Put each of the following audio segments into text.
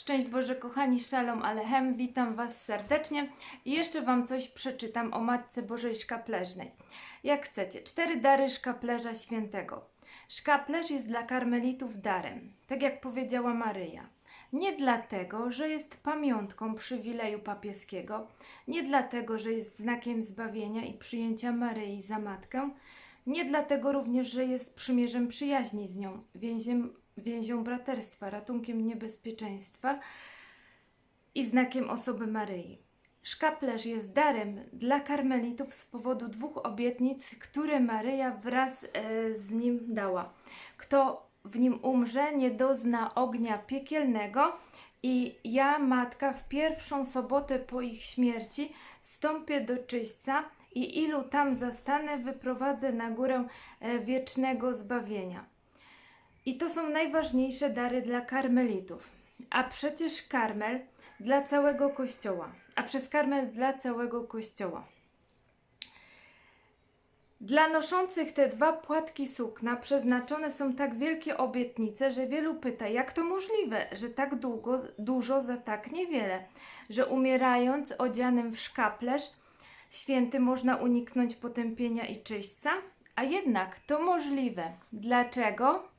Szczęść Boże, kochani, szalom alechem, witam Was serdecznie i jeszcze Wam coś przeczytam o Matce Bożej Szkapleżnej. Jak chcecie, cztery dary Szkaplerza Świętego. Szkaplerz jest dla karmelitów darem, tak jak powiedziała Maryja. Nie dlatego, że jest pamiątką przywileju papieskiego, nie dlatego, że jest znakiem zbawienia i przyjęcia Maryi za matkę, nie dlatego również, że jest przymierzem przyjaźni z nią, więziem, więzią braterstwa, ratunkiem niebezpieczeństwa i znakiem osoby Maryi. Szkaplerz jest darem dla karmelitów z powodu dwóch obietnic, które Maryja wraz e, z nim dała. Kto w nim umrze, nie dozna ognia piekielnego. I ja, matka, w pierwszą sobotę po ich śmierci stąpię do czyśćca i ilu tam zastanę, wyprowadzę na górę e, wiecznego zbawienia. I to są najważniejsze dary dla karmelitów. A przecież karmel dla całego kościoła, a przez karmel dla całego kościoła. Dla noszących te dwa płatki sukna przeznaczone są tak wielkie obietnice, że wielu pyta, jak to możliwe, że tak długo, dużo za tak niewiele, że umierając odzianym w szkaplerz święty można uniknąć potępienia i czyśćca? A jednak to możliwe. Dlaczego?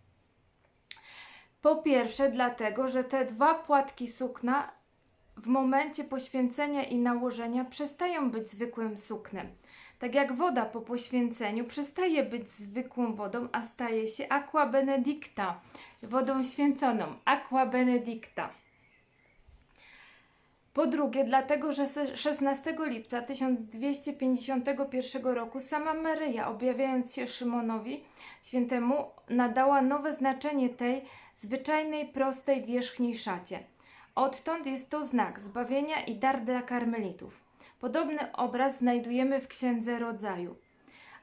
Po pierwsze, dlatego, że te dwa płatki sukna w momencie poświęcenia i nałożenia przestają być zwykłym suknem. Tak jak woda po poświęceniu przestaje być zwykłą wodą, a staje się aqua benedicta, wodą święconą, aqua benedicta. Po drugie, dlatego, że se- 16 lipca 1251 roku sama Maryja, objawiając się Szymonowi świętemu, nadała nowe znaczenie tej zwyczajnej, prostej, wierzchniej szacie. Odtąd jest to znak zbawienia i dar dla karmelitów. Podobny obraz znajdujemy w Księdze Rodzaju.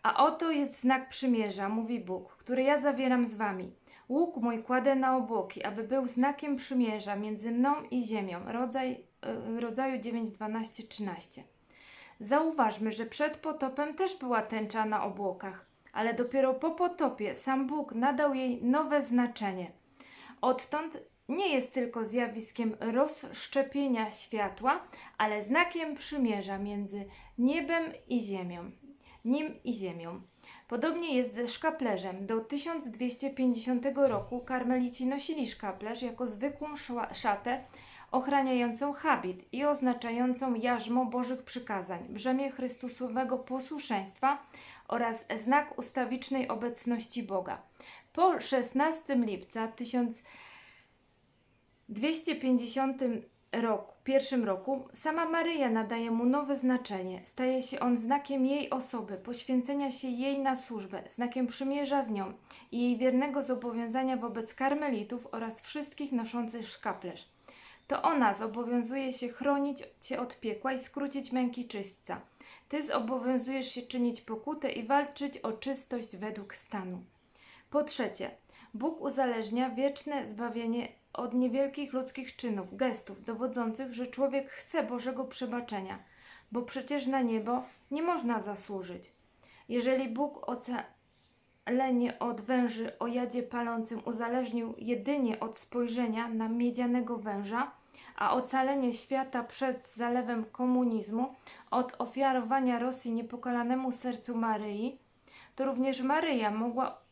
A oto jest znak przymierza, mówi Bóg, który ja zawieram z wami. Łuk mój kładę na obłoki, aby był znakiem przymierza między mną i ziemią. Rodzaj, rodzaju 9, 12, 13. Zauważmy, że przed potopem też była tęcza na obłokach, ale dopiero po potopie sam Bóg nadał jej nowe znaczenie. Odtąd nie jest tylko zjawiskiem rozszczepienia światła, ale znakiem przymierza między niebem i ziemią. Nim i ziemią. Podobnie jest ze szkaplerzem. Do 1250 roku karmelici nosili szkaplerz jako zwykłą szatę ochraniającą habit i oznaczającą jarzmo Bożych przykazań, brzemię Chrystusowego posłuszeństwa oraz znak ustawicznej obecności Boga. Po 16 lipca 1250 roku, pierwszym roku sama Maryja nadaje mu nowe znaczenie. Staje się on znakiem jej osoby, poświęcenia się jej na służbę, znakiem przymierza z nią i jej wiernego zobowiązania wobec karmelitów oraz wszystkich noszących szkaplerz. To ona zobowiązuje się chronić cię od piekła i skrócić męki czystca. Ty zobowiązujesz się czynić pokutę i walczyć o czystość według stanu. Po trzecie, Bóg uzależnia wieczne zbawienie od niewielkich ludzkich czynów, gestów, dowodzących, że człowiek chce Bożego przebaczenia, bo przecież na niebo nie można zasłużyć. Jeżeli Bóg ocalenie od węży o jadzie palącym uzależnił jedynie od spojrzenia na miedzianego węża, a ocalenie świata przed zalewem komunizmu od ofiarowania Rosji niepokalanemu sercu Maryi, to również Maryja mogła mo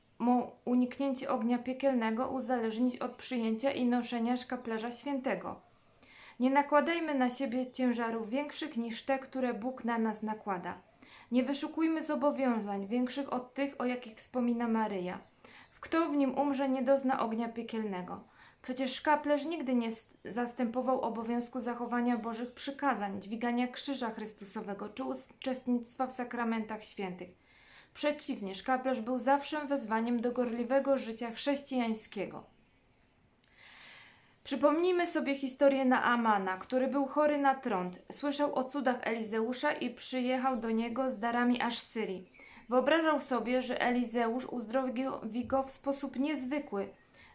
uniknięcie ognia piekielnego uzależnić od przyjęcia i noszenia szkaplerza świętego. Nie nakładajmy na siebie ciężarów większych niż te, które Bóg na nas nakłada. Nie wyszukujmy zobowiązań większych od tych, o jakich wspomina Maryja. W kto w nim umrze, nie dozna ognia piekielnego. Przecież szkaplerz nigdy nie zastępował obowiązku zachowania Bożych przykazań, dźwigania krzyża Chrystusowego czy uczestnictwa w sakramentach świętych. Przeciwnie, szkaplerz był zawsze wezwaniem do gorliwego życia chrześcijańskiego. Przypomnijmy sobie historię Naamana, który był chory na trąd. Słyszał o cudach Elizeusza i przyjechał do niego z darami aż Syrii. Wyobrażał sobie, że Elizeusz uzdrowi go w sposób niezwykły.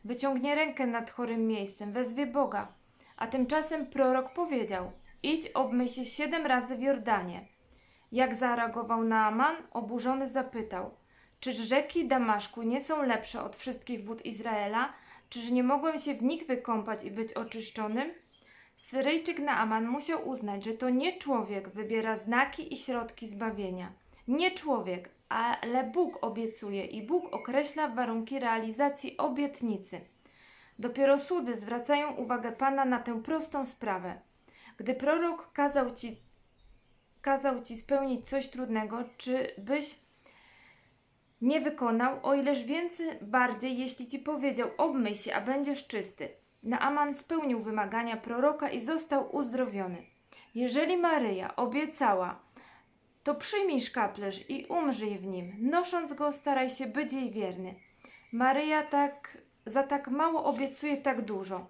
Wyciągnie rękę nad chorym miejscem, wezwie Boga. A tymczasem prorok powiedział: Idź, obmyj się siedem razy w Jordanie. Jak zareagował Naaman? Oburzony zapytał: Czyż rzeki Damaszku nie są lepsze od wszystkich wód Izraela? Czyż nie mogłem się w nich wykąpać i być oczyszczonym? Syryjczyk Naaman musiał uznać, że to nie człowiek wybiera znaki i środki zbawienia. Nie człowiek, ale Bóg obiecuje i Bóg określa warunki realizacji obietnicy. Dopiero słudzy zwracają uwagę Pana na tę prostą sprawę. Gdy prorok kazał ci, kazał ci spełnić coś trudnego, czy byś nie wykonał, o ileż więcej bardziej, jeśli ci powiedział, obmyj się, a będziesz czysty. Naaman spełnił wymagania proroka i został uzdrowiony. Jeżeli Maryja obiecała, to przyjmij szkaplerz i umrzyj w nim. Nosząc go, staraj się być jej wierny. Maryja tak, za tak mało obiecuje tak dużo.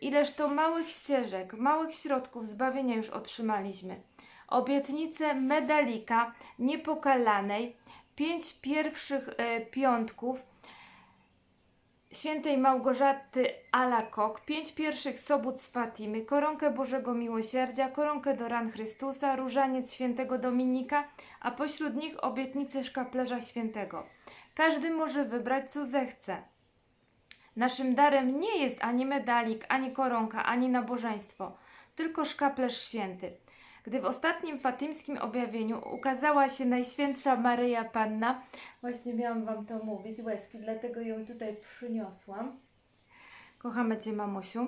Ileż to małych ścieżek, małych środków zbawienia już otrzymaliśmy. Obietnicę medalika niepokalanej, pięć pierwszych e, piątków świętej Małgorzaty Alakok, pięć pierwszych sobót z Fatimy, koronkę Bożego Miłosierdzia, koronkę do ran Chrystusa, różaniec świętego Dominika, a pośród nich obietnicę szkaplerza świętego. Każdy może wybrać, co zechce. Naszym darem nie jest ani medalik, ani koronka, ani nabożeństwo, tylko szkaplerz święty. Gdy w ostatnim fatymskim objawieniu ukazała się Najświętsza Maryja Panna, właśnie miałam Wam to mówić, łezki, dlatego ją tutaj przyniosłam. Kochamy Cię, mamusiu.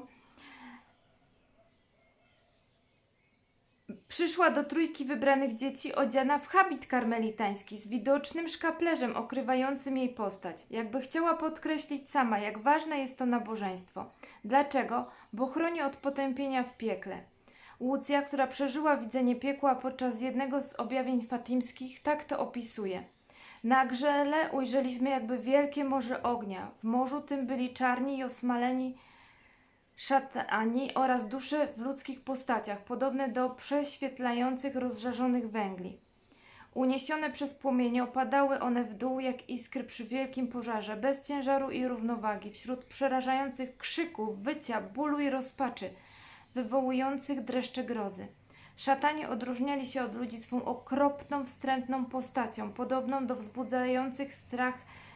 Przyszła do trójki wybranych dzieci odziana w habit karmelitański z widocznym szkaplerzem okrywającym jej postać. Jakby chciała podkreślić sama, jak ważne jest to nabożeństwo. Dlaczego? Bo chroni od potępienia w piekle. Łucja, która przeżyła widzenie piekła podczas jednego z objawień fatimskich, tak to opisuje. Na grzele ujrzeliśmy jakby wielkie morze ognia. W morzu tym byli czarni i osmaleni szatani oraz dusze w ludzkich postaciach, podobne do prześwietlających, rozżarzonych węgli. Uniesione przez płomienie opadały one w dół jak iskry przy wielkim pożarze, bez ciężaru i równowagi, wśród przerażających krzyków, wycia, bólu i rozpaczy, wywołujących dreszcze grozy. Szatani odróżniali się od ludzi swą okropną, wstrętną postacią, podobną do wzbudzających strach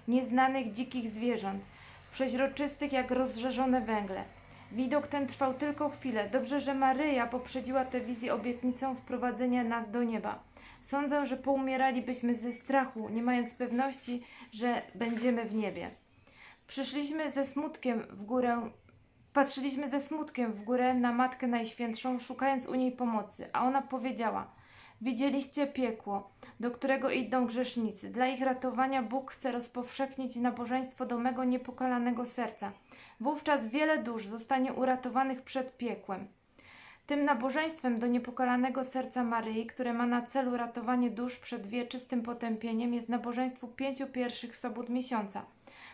nieznanych dzikich zwierząt, przeźroczystych jak rozżarzone węgle. Widok ten trwał tylko chwilę. Dobrze, że Maryja poprzedziła tę wizję obietnicą wprowadzenia nas do nieba. Sądzę, że poumieralibyśmy ze strachu, nie mając pewności, że będziemy w niebie. Przyszliśmy ze smutkiem w górę, patrzyliśmy ze smutkiem w górę na Matkę Najświętszą, szukając u niej pomocy, a ona powiedziała: Widzieliście piekło, do którego idą grzesznicy. Dla ich ratowania Bóg chce rozpowszechnić nabożeństwo do mego niepokalanego serca. Wówczas wiele dusz zostanie uratowanych przed piekłem. Tym nabożeństwem do niepokalanego serca Maryi, które ma na celu ratowanie dusz przed wieczystym potępieniem, jest nabożeństwo pięciu pierwszych sobót miesiąca,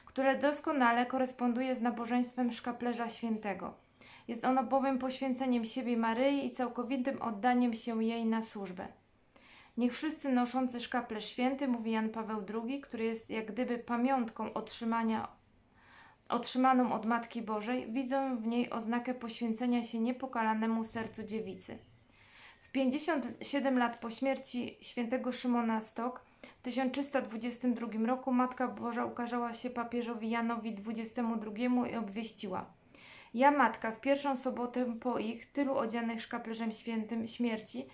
które doskonale koresponduje z nabożeństwem szkaplerza świętego. Jest ono bowiem poświęceniem siebie Maryi i całkowitym oddaniem się jej na służbę. Niech wszyscy noszący szkaplerz święty, mówi Jan Paweł II, który jest jak gdyby pamiątką otrzymania otrzymaną od Matki Bożej, widzą w niej oznakę poświęcenia się niepokalanemu sercu dziewicy. W 57 lat po śmierci świętego Szymona Stok w 1322 roku Matka Boża ukazała się papieżowi Janowi XXII i obwieściła Ja, Matka, w pierwszą sobotę po ich, tylu odzianych szkaplerzem świętym śmierci,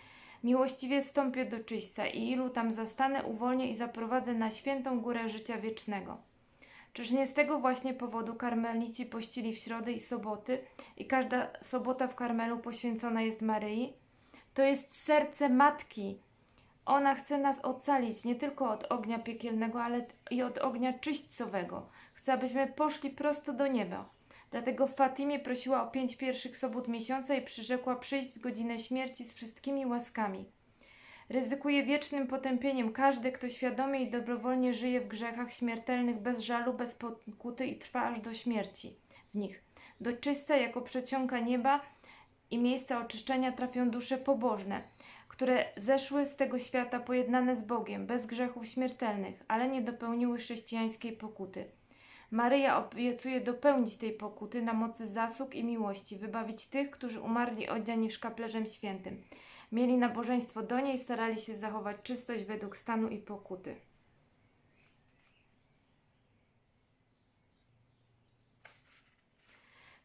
miłościwie stąpię do czyśćca i ilu tam zastanę, uwolnię i zaprowadzę na świętą górę życia wiecznego. Czyż nie z tego właśnie powodu karmelici pościli w środę i soboty i każda sobota w Karmelu poświęcona jest Maryi? To jest serce Matki. Ona chce nas ocalić nie tylko od ognia piekielnego, ale i od ognia czyśćcowego. Chce, abyśmy poszli prosto do nieba. Dlatego Fatimie prosiła o pięć pierwszych sobot miesiąca i przyrzekła przyjść w godzinę śmierci z wszystkimi łaskami. Ryzykuje wiecznym potępieniem każdy, kto świadomie i dobrowolnie żyje w grzechach śmiertelnych bez żalu, bez pokuty i trwa aż do śmierci w nich. Do czyśca jako przeciąga nieba i miejsca oczyszczenia trafią dusze pobożne, które zeszły z tego świata pojednane z Bogiem, bez grzechów śmiertelnych, ale nie dopełniły chrześcijańskiej pokuty. Maryja obiecuje dopełnić tej pokuty na mocy zasług i miłości, wybawić tych, którzy umarli odziani szkaplerzem świętym. Mieli nabożeństwo do niej, starali się zachować czystość według stanu i pokuty.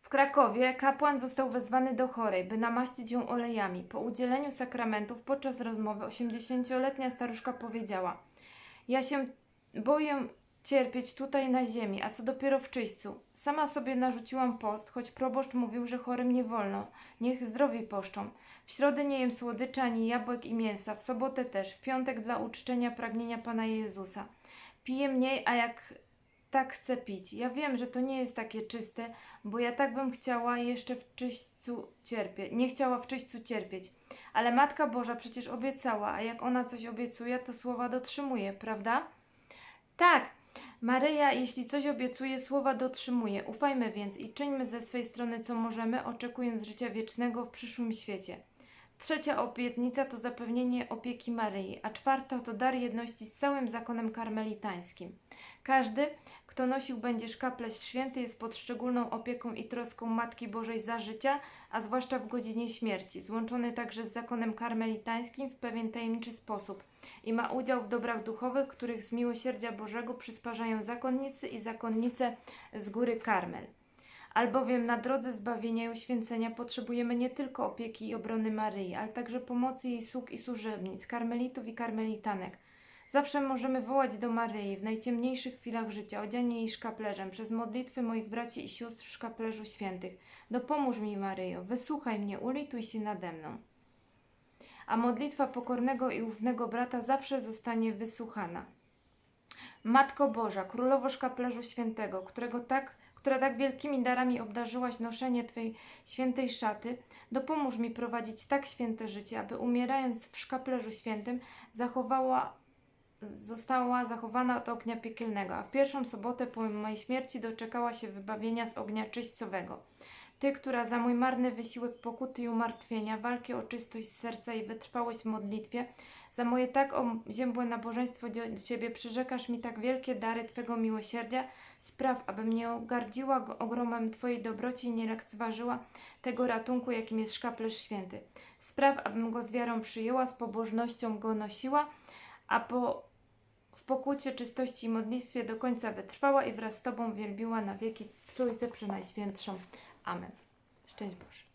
W Krakowie kapłan został wezwany do chorej, by namaścić ją olejami. Po udzieleniu sakramentów podczas rozmowy 80-letnia staruszka powiedziała: Ja się boję cierpieć tutaj na ziemi, a co dopiero w czyśćcu. Sama sobie narzuciłam post, choć proboszcz mówił, że chorym nie wolno. Niech zdrowi poszczą. W środę nie jem słodyczy ani jabłek i mięsa, w sobotę też, w piątek dla uczczenia pragnienia Pana Jezusa. Piję mniej, a jak tak chcę pić. Ja wiem, że to nie jest takie czyste, bo ja tak bym chciała jeszcze w czyśćcu cierpieć. Nie chciała w czyśćcu cierpieć. Ale Matka Boża przecież obiecała, a jak ona coś obiecuje, to słowa dotrzymuje, prawda? Tak, Maryja, jeśli coś obiecuje, słowa dotrzymuje. Ufajmy więc i czyńmy ze swej strony, co możemy, oczekując życia wiecznego w przyszłym świecie. Trzecia obietnica to zapewnienie opieki Maryi, a czwarta to dar jedności z całym zakonem karmelitańskim. Każdy, kto nosił będzie szkaple święty, jest pod szczególną opieką i troską Matki Bożej za życia, a zwłaszcza w godzinie śmierci, złączony także z zakonem karmelitańskim w pewien tajemniczy sposób i ma udział w dobrach duchowych, których z miłosierdzia Bożego przysparzają zakonnicy i zakonnice z góry Karmel. Albowiem na drodze zbawienia i uświęcenia potrzebujemy nie tylko opieki i obrony Maryi, ale także pomocy jej sług i służebnic, karmelitów i karmelitanek. Zawsze możemy wołać do Maryi w najciemniejszych chwilach życia, odzianie jej szkaplerzem, przez modlitwy moich braci i sióstr w szkaplerzu świętych. Dopomóż mi, Maryjo, wysłuchaj mnie, ulituj się nade mną. A modlitwa pokornego i ufnego brata zawsze zostanie wysłuchana. Matko Boża, Królowo Szkaplerzu Świętego, którego tak, która tak wielkimi darami obdarzyłaś noszenie Twej świętej szaty, dopomóż mi prowadzić tak święte życie, aby umierając w Szkaplerzu Świętym zachowała, została zachowana od ognia piekielnego, a w pierwszą sobotę po mojej śmierci doczekała się wybawienia z ognia czyśćcowego. Ty, która za mój marny wysiłek pokuty i umartwienia, walki o czystość serca i wytrwałość w modlitwie, za moje tak oziębłe nabożeństwo do Ciebie przyrzekasz mi tak wielkie dary Twego miłosierdzia, spraw, abym nie ogardziła go- ogromem Twojej dobroci i nie lekceważyła tego ratunku, jakim jest szkaplerz święty. Spraw, abym go z wiarą przyjęła, z pobożnością go nosiła, a po, pokucie czystości i modlitwie do końca wytrwała i wraz z Tobą wielbiła na wieki Trójcę Przenajświętszą. Amen. Szczęść Boże.